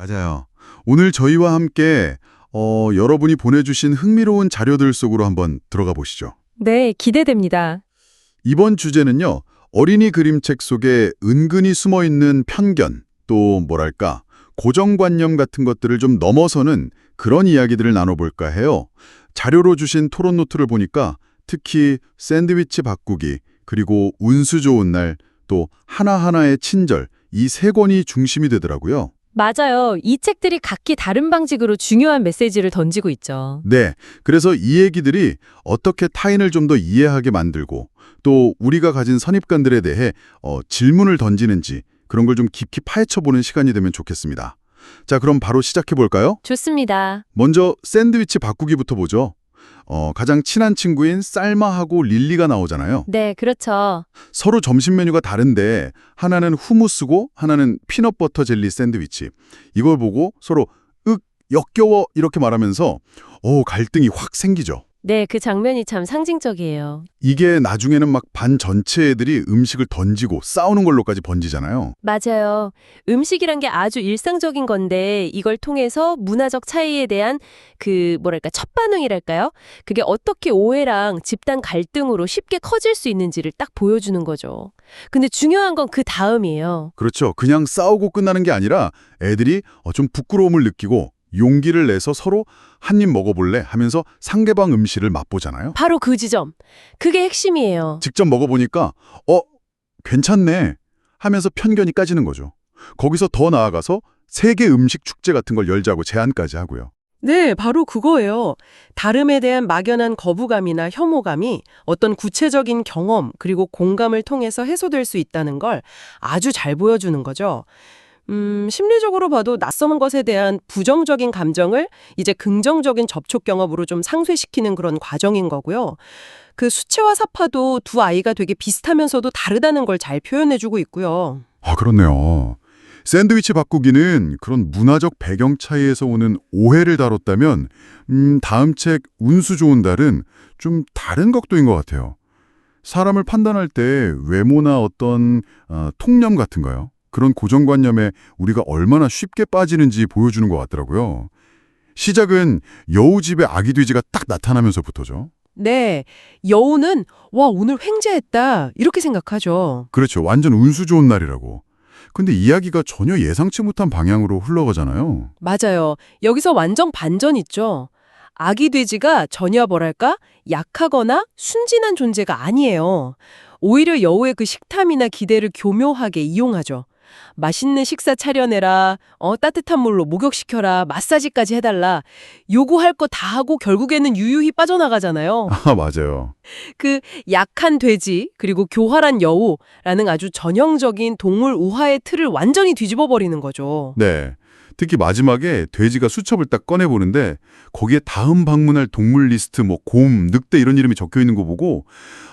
맞아요. 오늘 저희와 함께 어, 여러분이 보내주신 흥미로운 자료들 속으로 한번 들어가 보시죠. 네, 기대됩니다. 이번 주제는요. 어린이 그림책 속에 은근히 숨어있는 편견, 또 뭐랄까 고정관념 같은 것들을 좀 넘어서는 그런 이야기들을 나눠볼까 해요. 자료로 주신 토론 노트를 보니까 특히 샌드위치 바꾸기, 그리고 운수 좋은 날, 또 하나하나의 친절, 이 세 권이 중심이 되더라고요. 맞아요. 이 책들이 각기 다른 방식으로 중요한 메시지를 던지고 있죠. 네, 그래서 이 얘기들이 어떻게 타인을 좀 더 이해하게 만들고 또 우리가 가진 선입관들에 대해 어, 질문을 던지는지 그런 걸 좀 깊이 파헤쳐보는 시간이 되면 좋겠습니다. 자, 그럼 바로 시작해 볼까요? 좋습니다. 먼저 샌드위치 바꾸기부터 보죠. 어, 가장 친한 친구인 쌀마하고 릴리가 나오잖아요. 네, 그렇죠. 서로 점심 메뉴가 다른데 하나는 후무스고 하나는 피넛버터 젤리 샌드위치. 이걸 보고 서로 윽 역겨워 이렇게 말하면서 오 갈등이 확 생기죠. 네, 그 장면이 참 상징적이에요. 이게 나중에는 막 반 전체 애들이 음식을 던지고 싸우는 걸로까지 번지잖아요. 맞아요. 음식이란 게 아주 일상적인 건데 이걸 통해서 문화적 차이에 대한 그 뭐랄까 첫 반응이랄까요? 그게 어떻게 오해랑 집단 갈등으로 쉽게 커질 수 있는지를 딱 보여주는 거죠. 근데 중요한 건 그 다음이에요. 그렇죠. 그냥 싸우고 끝나는 게 아니라 애들이 어, 좀 부끄러움을 느끼고 용기를 내서 서로 한 입 먹어볼래 하면서 상대방 음식을 맛보잖아요. 바로 그 지점. 그게 핵심이에요. 직접 먹어보니까 어 괜찮네 하면서 편견이 까지는 거죠. 거기서 더 나아가서 세계 음식 축제 같은 걸 열자고 제안까지 하고요. 네, 바로 그거예요. 다름에 대한 막연한 거부감이나 혐오감이 어떤 구체적인 경험 그리고 공감을 통해서 해소될 수 있다는 걸 아주 잘 보여주는 거죠. 음, 심리적으로 봐도 낯선 것에 대한 부정적인 감정을 이제 긍정적인 접촉 경험으로 좀 상쇄시키는 그런 과정인 거고요. 그 수채화 사파도 두 아이가 되게 비슷하면서도 다르다는 걸 잘 표현해주고 있고요. 아 그렇네요. 샌드위치 바꾸기는 그런 문화적 배경 차이에서 오는 오해를 다뤘다면 음, 다음 책 운수 좋은 달은 좀 다른 각도인 것 같아요. 사람을 판단할 때 외모나 어떤 어, 통념 같은가요? 그런 고정관념에 우리가 얼마나 쉽게 빠지는지 보여주는 것 같더라고요. 시작은 여우집에 아기 돼지가 딱 나타나면서부터죠. 네, 여우는 와 오늘 횡재했다 이렇게 생각하죠. 그렇죠. 완전 운수 좋은 날이라고. 근데 이야기가 전혀 예상치 못한 방향으로 흘러가잖아요. 맞아요. 여기서 완전 반전 있죠. 아기 돼지가 전혀 뭐랄까 약하거나 순진한 존재가 아니에요. 오히려 여우의 그 식탐이나 기대를 교묘하게 이용하죠. 맛있는 식사 차려내라, 어, 따뜻한 물로 목욕시켜라, 마사지까지 해달라. 요구할 거 다 하고 결국에는 유유히 빠져나가잖아요. 아, 맞아요. 그 약한 돼지 그리고 교활한 여우라는 아주 전형적인 동물 우화의 틀을 완전히 뒤집어 버리는 거죠. 네. 특히 마지막에 돼지가 수첩을 딱 꺼내보는데 거기에 다음 방문할 동물 리스트 뭐 곰, 늑대 이런 이름이 적혀 있는 거 보고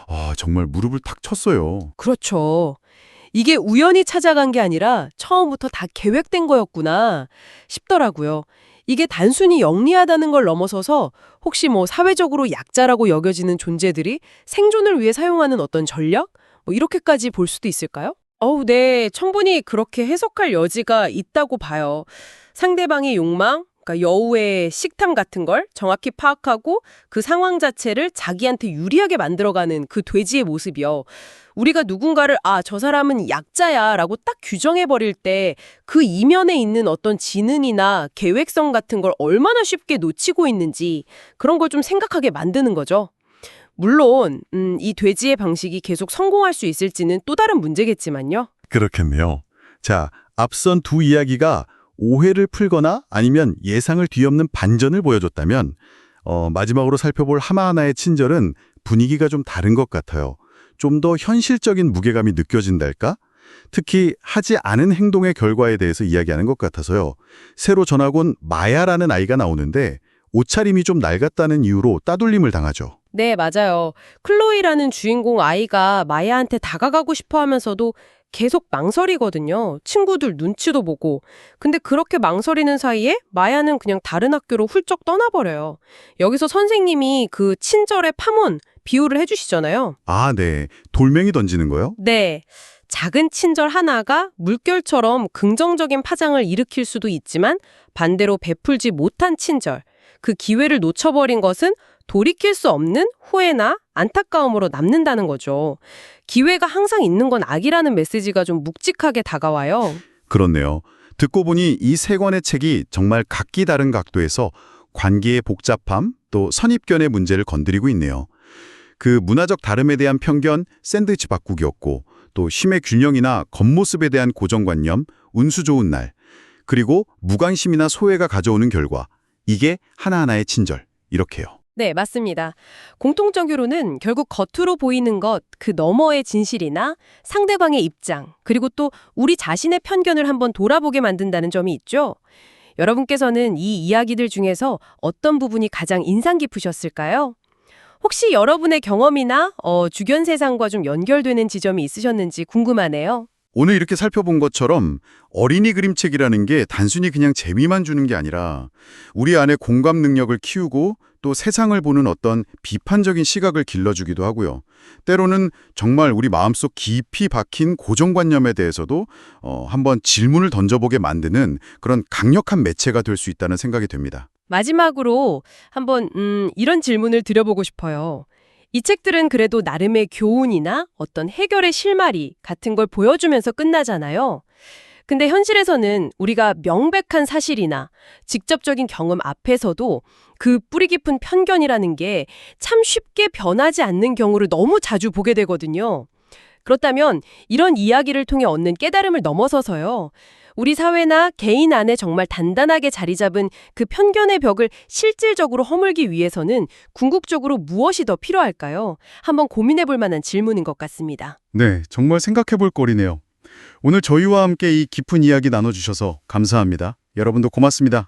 아 정말 무릎을 탁 쳤어요. 그렇죠. 이게 우연히 찾아간 게 아니라 처음부터 다 계획된 거였구나 싶더라고요. 이게 단순히 영리하다는 걸 넘어서서 혹시 뭐 사회적으로 약자라고 여겨지는 존재들이 생존을 위해 사용하는 어떤 전략? 뭐 이렇게까지 볼 수도 있을까요? 어우, 네. 충분히 그렇게 해석할 여지가 있다고 봐요. 상대방의 욕망, 그러니까 여우의 식탐 같은 걸 정확히 파악하고 그 상황 자체를 자기한테 유리하게 만들어가는 그 돼지의 모습이요. 우리가 누군가를 아, 저 사람은 약자야 라고 딱 규정해버릴 때 그 이면에 있는 어떤 지능이나 계획성 같은 걸 얼마나 쉽게 놓치고 있는지 그런 걸 좀 생각하게 만드는 거죠. 물론 음, 이 돼지의 방식이 계속 성공할 수 있을지는 또 다른 문제겠지만요. 그렇겠네요. 자, 앞선 두 이야기가 오해를 풀거나 아니면 예상을 뒤엎는 반전을 보여줬다면 어, 마지막으로 살펴볼 하나하나의 친절은 분위기가 좀 다른 것 같아요. 좀 더 현실적인 무게감이 느껴진달까? 특히 하지 않은 행동의 결과에 대해서 이야기하는 것 같아서요. 새로 전학 온 마야라는 아이가 나오는데 옷차림이 좀 낡았다는 이유로 따돌림을 당하죠. 네, 맞아요. 클로이라는 주인공 아이가 마야한테 다가가고 싶어 하면서도 계속 망설이거든요. 친구들 눈치도 보고. 근데 그렇게 망설이는 사이에 마야는 그냥 다른 학교로 훌쩍 떠나버려요. 여기서 선생님이 그 친절의 파문 비유를 해주시잖아요. 아, 네. 돌멩이 던지는 거요? 네. 작은 친절 하나가 물결처럼 긍정적인 파장을 일으킬 수도 있지만 반대로 베풀지 못한 친절, 그 기회를 놓쳐버린 것은 돌이킬 수 없는 후회나 안타까움으로 남는다는 거죠. 기회가 항상 있는 건 악이라는 메시지가 좀 묵직하게 다가와요. 그렇네요. 듣고 보니 이 세 권의 책이 정말 각기 다른 각도에서 관계의 복잡함 또 선입견의 문제를 건드리고 있네요. 그 문화적 다름에 대한 편견, 샌드위치 바꾸기였고 또 힘의 균형이나 겉모습에 대한 고정관념, 운수 좋은 날, 그리고 무관심이나 소외가 가져오는 결과 이게 하나하나의 친절, 이렇게요. 네, 맞습니다. 공통적으로는 결국 겉으로 보이는 것, 그 너머의 진실이나 상대방의 입장, 그리고 또 우리 자신의 편견을 한번 돌아보게 만든다는 점이 있죠. 여러분께서는 이 이야기들 중에서 어떤 부분이 가장 인상 깊으셨을까요? 혹시 여러분의 경험이나 어, 주변 세상과 좀 연결되는 지점이 있으셨는지 궁금하네요. 오늘 이렇게 살펴본 것처럼 어린이 그림책이라는 게 단순히 그냥 재미만 주는 게 아니라 우리 안에 공감 능력을 키우고 또 세상을 보는 어떤 비판적인 시각을 길러주기도 하고요. 때로는 정말 우리 마음속 깊이 박힌 고정관념에 대해서도 어, 한번 질문을 던져보게 만드는 그런 강력한 매체가 될 수 있다는 생각이 됩니다. 마지막으로 한번 음, 이런 질문을 드려보고 싶어요. 이 책들은 그래도 나름의 교훈이나 어떤 해결의 실마리 같은 걸 보여주면서 끝나잖아요. 근데 현실에서는 우리가 명백한 사실이나 직접적인 경험 앞에서도 그 뿌리 깊은 편견이라는 게 참 쉽게 변하지 않는 경우를 너무 자주 보게 되거든요. 그렇다면 이런 이야기를 통해 얻는 깨달음을 넘어서서요. 우리 사회나 개인 안에 정말 단단하게 자리 잡은 그 편견의 벽을 실질적으로 허물기 위해서는 궁극적으로 무엇이 더 필요할까요? 한번 고민해 볼 만한 질문인 것 같습니다. 네, 정말 생각해 볼 거리네요. 오늘 저희와 함께 이 깊은 이야기 나눠주셔서 감사합니다. 여러분도 고맙습니다.